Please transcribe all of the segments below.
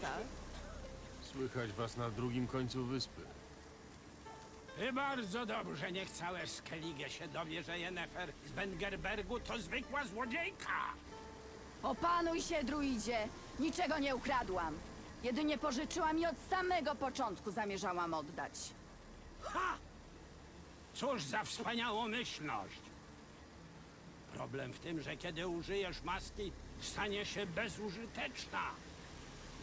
tak? Słychać was na drugim końcu wyspy. I bardzo dobrze, niech całe Skellige się dowie, że Jennefer z Wengerbergu to zwykła złodziejka. Opanuj się, druidzie! Niczego nie ukradłam. Jedynie pożyczyłam i od samego początku zamierzałam oddać. Ha! Cóż za wspaniałomyślność! Problem w tym, że kiedy użyjesz maski, stanie się bezużyteczna.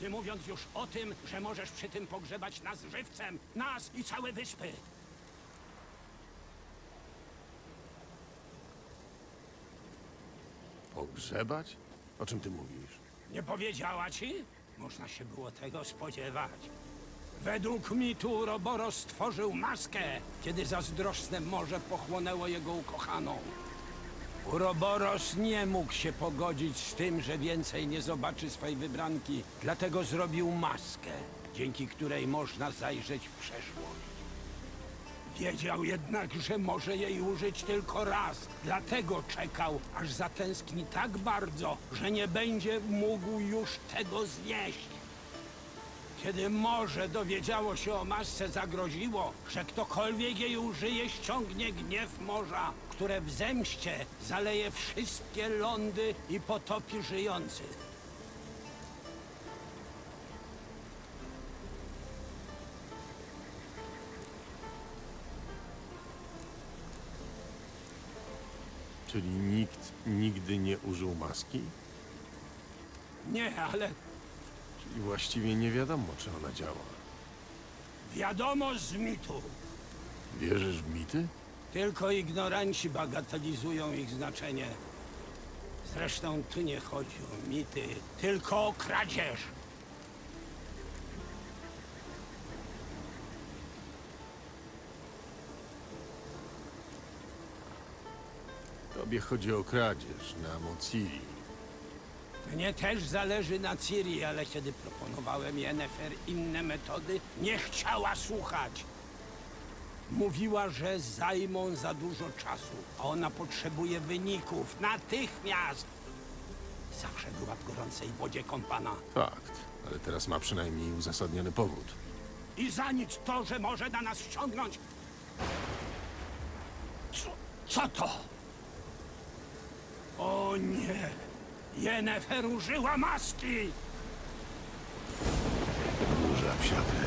Nie mówiąc już o tym, że możesz przy tym pogrzebać nas żywcem, nas i całe wyspy. Pogrzebać? O czym ty mówisz? Nie powiedziała ci? Można się było tego spodziewać. Według mitu Uroboros stworzył maskę, kiedy zazdrosne morze pochłonęło jego ukochaną. Uroboros nie mógł się pogodzić z tym, że więcej nie zobaczy swej wybranki, dlatego zrobił maskę, dzięki której można zajrzeć w przeszłość. Wiedział jednak, że może jej użyć tylko raz, dlatego czekał, aż zatęskni tak bardzo, że nie będzie mógł już tego znieść. Kiedy morze dowiedziało się o masce, zagroziło, że ktokolwiek jej użyje, ściągnie gniew morza, które w zemście zaleje wszystkie lądy i potopi żyjących. Czyli nikt nigdy nie użył maski? Nie, ale Czyli właściwie nie wiadomo, czy ona działa. wiadomo z mitu. Wierzysz w mity? Tylko ignoranci bagatelizują ich znaczenie. Zresztą tu nie chodzi o mity, tylko o kradzież. Tobie chodzi o kradzież na Mociri. Mnie też zależy na Ciri, ale kiedy proponowałem Yennefer inne metody, nie chciała słuchać. Mówiła, że zajmą za dużo czasu, a ona potrzebuje wyników natychmiast. Zawsze była w gorącej wodzie kąpana. Fakt, ale teraz ma przynajmniej uzasadniony powód. I za nic to, że może na nas ściągnąć. Co, co to? O nie! Yennefer użyła maski! Duża psiakę.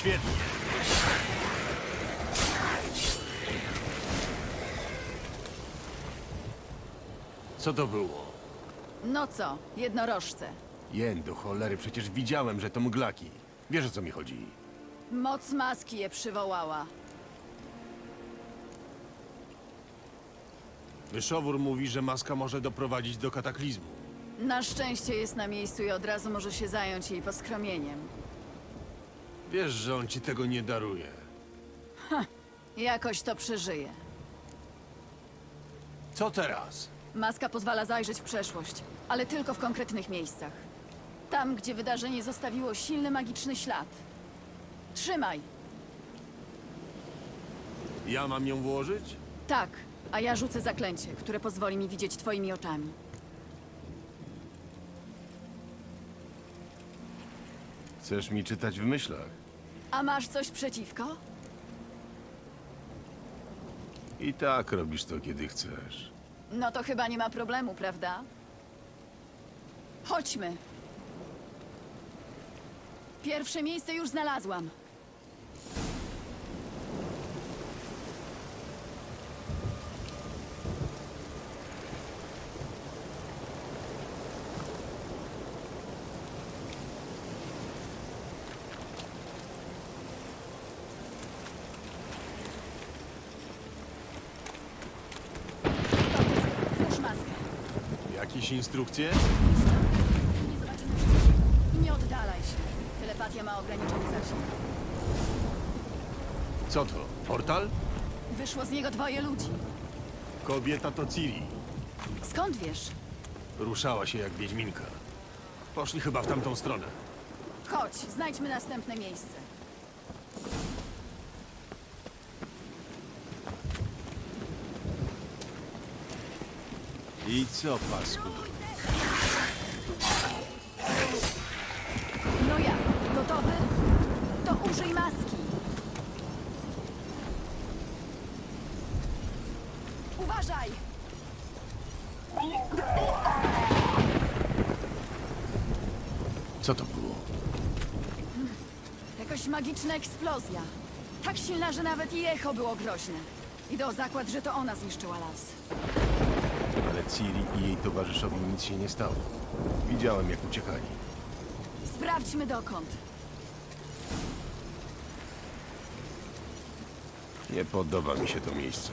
Świetnie. Co to było? No co, jednorożce. Jen, do cholery, przecież widziałem, że to mglaki. Wiesz o co mi chodzi? Moc maski je przywołała. Myszowór mówi, że maska może doprowadzić do kataklizmu. Na szczęście jest na miejscu i od razu może się zająć jej poskromieniem. Wiesz, że on ci tego nie daruje. Jakoś to przeżyje. Co teraz? Maska pozwala zajrzeć w przeszłość, ale tylko w konkretnych miejscach. Tam, gdzie wydarzenie zostawiło silny magiczny ślad. Trzymaj. Ja mam ją włożyć? Tak, a ja rzucę zaklęcie, które pozwoli mi widzieć twoimi oczami. Chcesz mi czytać w myślach? A masz coś przeciwko? I tak robisz to, kiedy chcesz. No to chyba nie ma problemu, prawda? Chodźmy. Pierwsze miejsce już znalazłam. Włóż maskę. Jakieś instrukcje? Nie oddalaj się. Telepatia ma ograniczony zasięg. Co to? Portal? Wyszło z niego dwoje ludzi. Kobieta to Ciri. Skąd wiesz? Ruszała się jak wiedźminka. Poszli chyba w tamtą stronę. Chodź, znajdźmy następne miejsce. I co, pasku? No ja, gotowy? To użyj maski. Uważaj! Co to było? Jakaś magiczna eksplozja. Tak silna, że nawet i echo było groźne. Idę o zakład, że to ona zniszczyła las. Ale Ciri i jej towarzyszowi nic się nie stało. Widziałem, jak uciekali. Sprawdźmy dokąd. Nie podoba mi się to miejsce.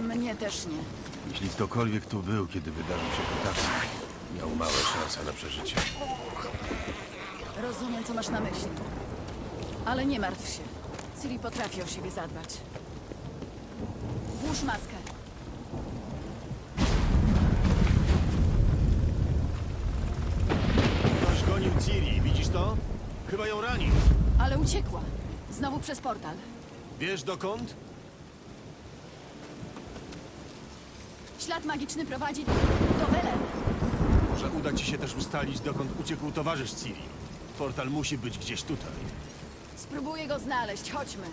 Mnie też nie. Jeśli ktokolwiek tu był, kiedy wydarzył się kataklizm, miał małe szanse na przeżycie. Rozumiem, co masz na myśli. Ale nie martw się. Ciri potrafi o siebie zadbać. Włóż maskę. To? Chyba ją ranił. Ale uciekła. Znowu przez portal. Wiesz dokąd? Ślad magiczny prowadzi do Welen. Może uda ci się też ustalić, dokąd uciekł towarzysz Ciri. Portal musi być gdzieś tutaj. Spróbuję go znaleźć. Chodźmy.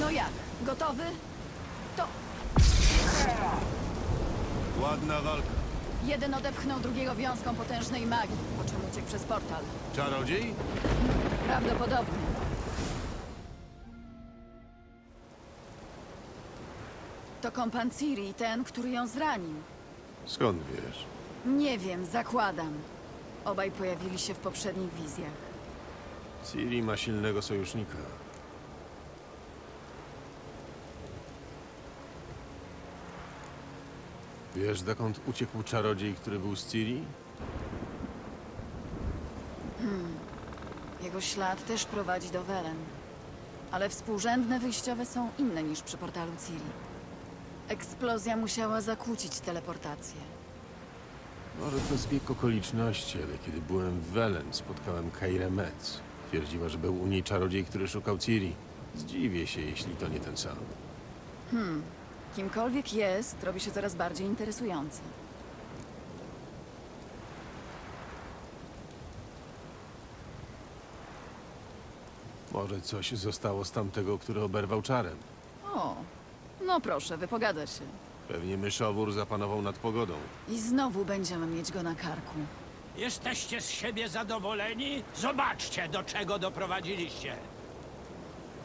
No jak? Gotowy? To Ładna walka. jeden odepchnął drugiego wiązką potężnej magii, po czym uciekł przez portal. Czarodziej? Prawdopodobnie. To kompan Ciri, ten, który ją zranił. Skąd wiesz? Nie wiem, zakładam. Obaj pojawili się w poprzednich wizjach. Ciri ma silnego sojusznika. Wiesz, dokąd uciekł czarodziej, który był z Ciri? Jego ślad też prowadzi do Welen. Ale współrzędne wyjściowe są inne niż przy portalu Ciri. Eksplozja musiała zakłócić teleportację. Może to zbieg okoliczności, ale kiedy byłem w Welen, spotkałem Keirę Metz. Twierdziła, że był u niej czarodziej, który szukał Ciri. Zdziwię się, jeśli to nie ten sam. Kimkolwiek jest, robi się coraz bardziej interesujący. Może coś zostało z tamtego, który oberwał czarem. O, no proszę, wypogada się. Pewnie myszowór zapanował nad pogodą. I znowu będziemy mieć go na karku. Jesteście z siebie zadowoleni? Zobaczcie, do czego doprowadziliście.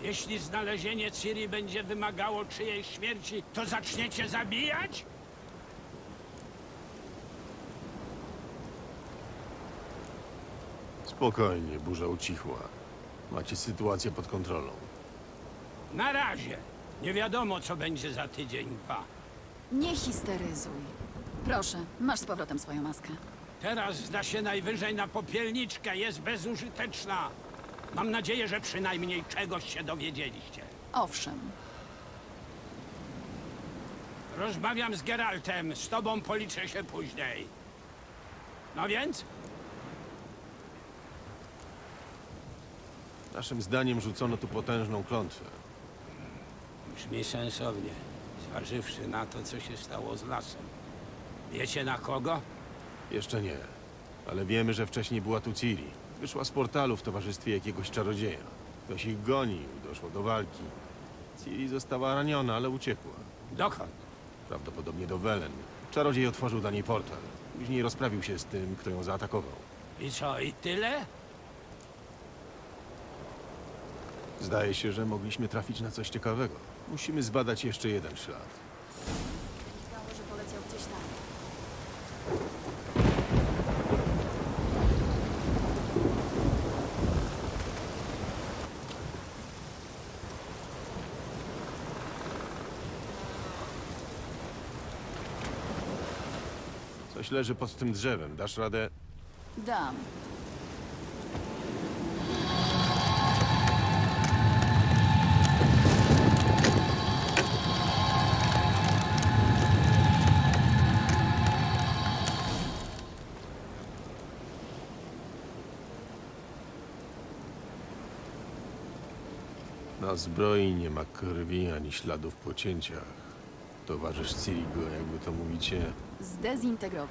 Jeśli znalezienie Ciri będzie wymagało czyjejś śmierci, to zaczniecie zabijać? Spokojnie, burza ucichła. Macie sytuację pod kontrolą. Na razie. Nie wiadomo, co będzie za tydzień, dwa. Nie histeryzuj. Proszę, masz z powrotem swoją maskę. Teraz zda się najwyżej na popielniczkę, jest bezużyteczna. Mam nadzieję, że przynajmniej czegoś się dowiedzieliście. Owszem, Rozmawiam z Geraltem, z tobą policzę się później. No więc? Naszym zdaniem rzucono tu potężną klątwę. Brzmi sensownie, zważywszy na to, co się stało z lasem. Wiecie na kogo? Jeszcze nie, ale wiemy, że wcześniej była tu Ciri. Wyszła z portalu w towarzystwie jakiegoś czarodzieja. Ktoś ich gonił, doszło do walki. Ciri została raniona, ale uciekła. Dokąd? Prawdopodobnie do Welen. Czarodziej otworzył dla niej portal. Później rozprawił się z tym, kto ją zaatakował. I co, i tyle? Zdaje się, że mogliśmy trafić na coś ciekawego. Musimy zbadać jeszcze jeden ślad. Wydało, że poleciał gdzieś tam. Coś leży pod tym drzewem. Dasz radę? Dam. Na zbroi nie ma krwi ani śladów po cięciach. Towarzysz Ciri go, jakby to mówicie, Zdezintegrował.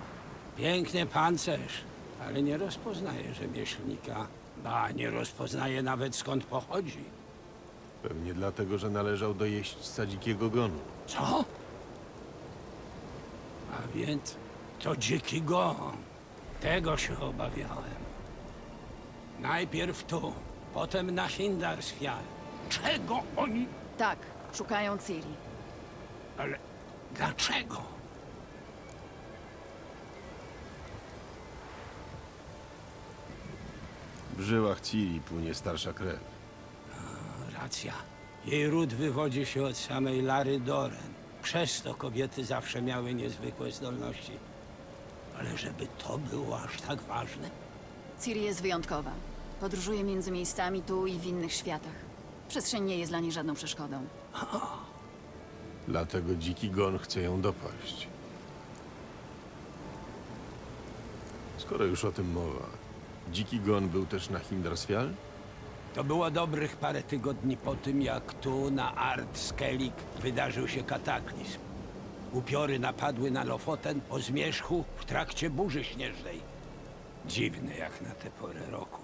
Piękny pancerz, ale nie rozpoznaje rzemieślnika. Ba, nie rozpoznaje nawet skąd pochodzi. pewnie dlatego, że należał do jeźdźca dzikiego gonu. Co? A więc to dziki gon. Tego się obawiałem. Najpierw tu, potem na Hindarsfjall. Czego oni... Tak, szukają Ciri. Ale dlaczego? W żyłach Ciri płynie starsza krew. Racja. Jej ród wywodzi się od samej Lary Doren. Przez to kobiety zawsze miały niezwykłe zdolności. Ale żeby to było aż tak ważne? Ciri jest wyjątkowa. Podróżuje między miejscami tu i w innych światach. Przestrzeń nie jest dla niej żadną przeszkodą. Dlatego dziki gon chce ją dopaść. Skoro już o tym mowa, dziki gon był też na Hindarsfjall? To było dobrych parę tygodni po tym, jak tu na Art Skellig wydarzył się kataklizm. Upiory napadły na Lofoten po zmierzchu w trakcie burzy śnieżnej. Dziwne jak na tę porę roku.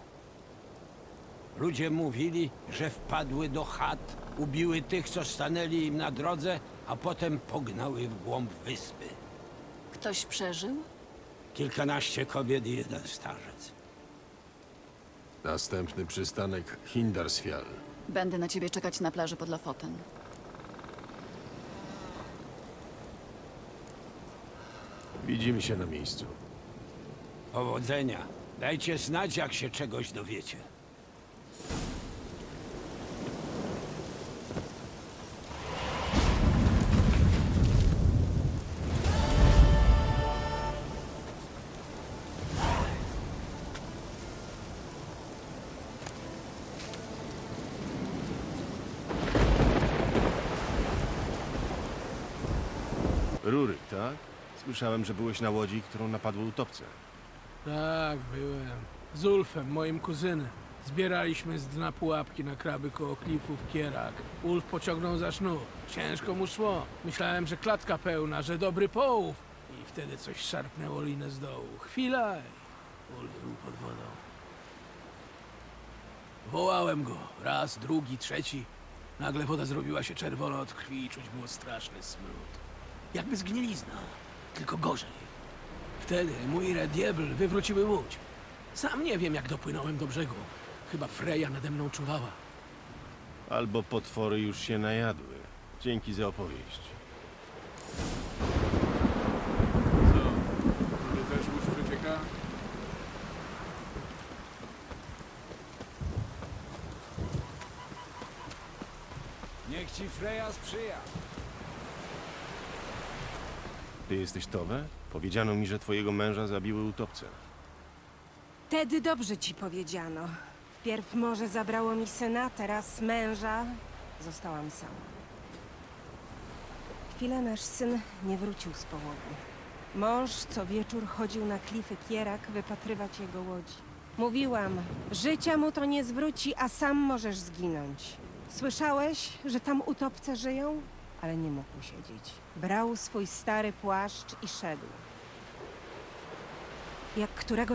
Ludzie mówili, że wpadły do chat, ubiły tych, co stanęli im na drodze, a potem pognały w głąb wyspy. Ktoś przeżył? Kilkanaście kobiet i jeden starzec. Następny przystanek Hindarsfjall. Będę na ciebie czekać na plaży pod Lofoten. Widzimy się na miejscu. Powodzenia. Dajcie znać, jak się czegoś dowiecie. Słyszałem, że byłeś na łodzi, którą napadły utopce. Tak, byłem. Z Ulfem, moim kuzynem. Zbieraliśmy z dna pułapki na kraby koło klifów Kierak. Ulf pociągnął za sznur. Ciężko mu szło. Myślałem, że klatka pełna, że dobry połów. I wtedy coś szarpnęło linę z dołu. Chwila i Ulf był pod wodą. Wołałem go. Raz, drugi, trzeci. Nagle woda zrobiła się czerwona od krwi i czuć było straszny smród. Jakby zgnilizna, tylko gorzej. Wtedy mój Red Diabl wywróciły łódź. Sam nie wiem, jak dopłynąłem do brzegu. Chyba Freya nade mną czuwała. Albo potwory już się najadły. Dzięki za opowieść. Co? Tobie też łódź przecieka? Niech ci Freya sprzyja. Ty jesteś Towe? Powiedziano mi, że twojego męża zabiły utopce. Wtedy dobrze ci powiedziano. Wpierw może zabrało mi syna, teraz męża. Zostałam sama. Chwilę nasz syn nie wrócił z połogu. Mąż co wieczór chodził na klify Kierak wypatrywać jego łodzi. Mówiłam, życia mu to nie zwróci, a sam możesz zginąć. Słyszałeś, że tam utopce żyją? Ale nie mógł siedzieć. Brał swój stary płaszcz i szedł. Jak którego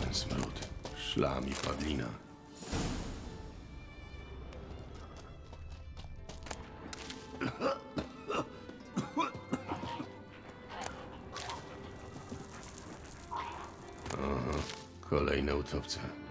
ten smród. Szlam i padlina. Aha, kolejna utopcja.